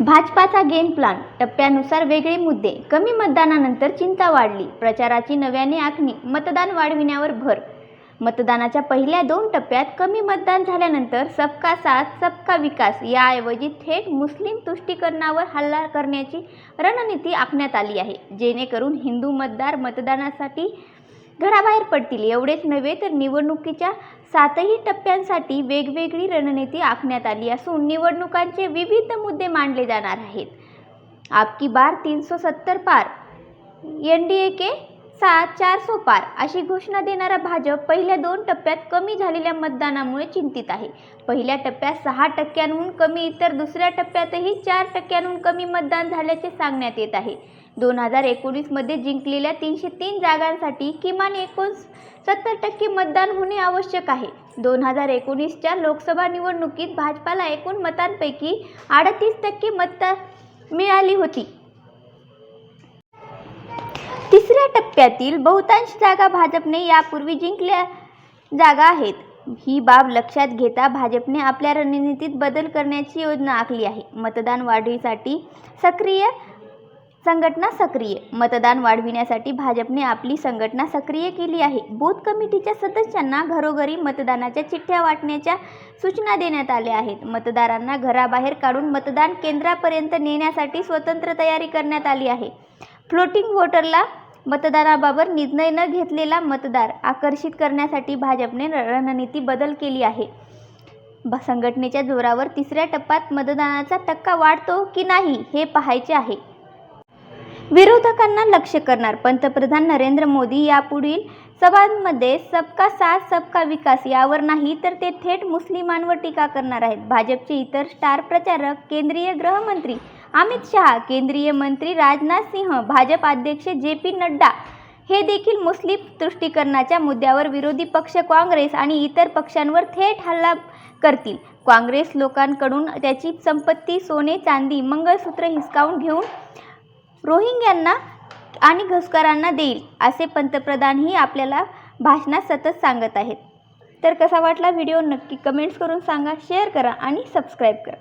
भाजपाचा game plan टप्प्यानुसार वेगळे मुद्दे. कमी मतदानानंतर चिंता वाढली. प्रचाराची नव्याने आखणी. मतदान वाढविण्यावर भर. मतदानाच्या पहिल्या दोन टप्प्यात कमी मतदान झाल्यानंतर सबका साथ सबका विकास याऐवजी थेट मुस्लिम तुष्टीकरणावर हल्ला करण्याची रणनीती आखण्यात आली आहे. जेणेकरून हिंदू मतदार मतदानासाठी घराबाहेर पडतील. एवढेच नव्हे तर निवडणुकीच्या सातही टप्प्यांसाठी वेगवेगळी रणनीती आखण्यात आली असून निवडणुकांचे विविध मुद्दे मांडले जाणार आहेत. आपकी बार तीन सौ सत्तर पार. एन डी ए के सात चार सोपार अशी घोषणा देणारा भाजप पहिल्या दोन टप्प्यात कमी झालेल्या मतदानामुळे चिंतित आहे. पहिल्या टप्प्यात सहा टक्क्यांहून कमी तर दुसऱ्या टप्प्यातही चार टक्क्यांहून कमी मतदान झाल्याचे सांगण्यात येत आहे. दोन हजार एकोणीसमध्ये जिंकलेल्या तीनशे तीन जागांसाठी किमान एकोण सत्तर टक्के मतदान होणे आवश्यक आहे. दोन हजार एकोणीसच्या लोकसभा निवडणुकीत भाजपाला एकूण मतांपैकी अडतीस टक्के मतदान मिळाली होती. तिसऱ्या टप्प्यातील बहुतांश जागा भाजपने यापूर्वी जिंकल्या जागा आहेत. ही बाब लक्षात घेता भाजपने आपल्या रणनीतीत बदल करण्याची योजना आखली आहे. मतदान वाढीसाठी सक्रिय संघटना सक्रिय. मतदान वाढविण्यासाठी भाजपने आपली संघटना सक्रिय केली आहे. बूथ कमिटीच्या सदस्यांना घरोघरी मतदानाच्या चिठ्ठ्या वाटण्याच्या सूचना देण्यात आल्या आहेत. मतदारांना घराबाहेर काढून मतदान केंद्रापर्यंत नेण्यासाठी स्वतंत्र तयारी करण्यात आली आहे. फ्लोटिंग वोटरला मतदानाबाबत निर्णय न घेतलेला मतदार आकर्षित करण्यासाठी भाजपने रणनीती बदल केली आहे. ब- संघटनेच्या जोरावर तिसऱ्या टप्प्यात मतदानाचा टक्का वाढतो की नाही हे पाहायचे आहे. विरोधकांना लक्ष्य करणार पंतप्रधान नरेंद्र मोदी यापुढील सभांमध्ये सबका साथ सबका विकास यावर नाही तर ते थेट मुस्लिमांवर टीका करणार आहेत. भाजपचे इतर स्टार प्रचारक केंद्रीय गृहमंत्री अमित शहा केंद्रीय मंत्री राजनाथ सिंह भाजप अध्यक्ष जे पी नड्डा हे देखील मुस्लिम तुष्टीकरणाच्या मुद्द्यावर विरोधी पक्ष काँग्रेस आणि इतर पक्षांवर थेट हल्ला करतील. काँग्रेस लोकांकडून त्याची संपत्ती सोने चांदी मंगळसूत्र हिसकावून घेऊन रोहिंग्यांना आणि घुसखोरांना देईल असे पंतप्रधानही आपल्याला भाषणात सतत सांगत आहेत. तर कसा वाटला व्हिडिओ? नक्की कमेंट्स करून सांगा शेअर करा आणि सबस्क्राईब करा.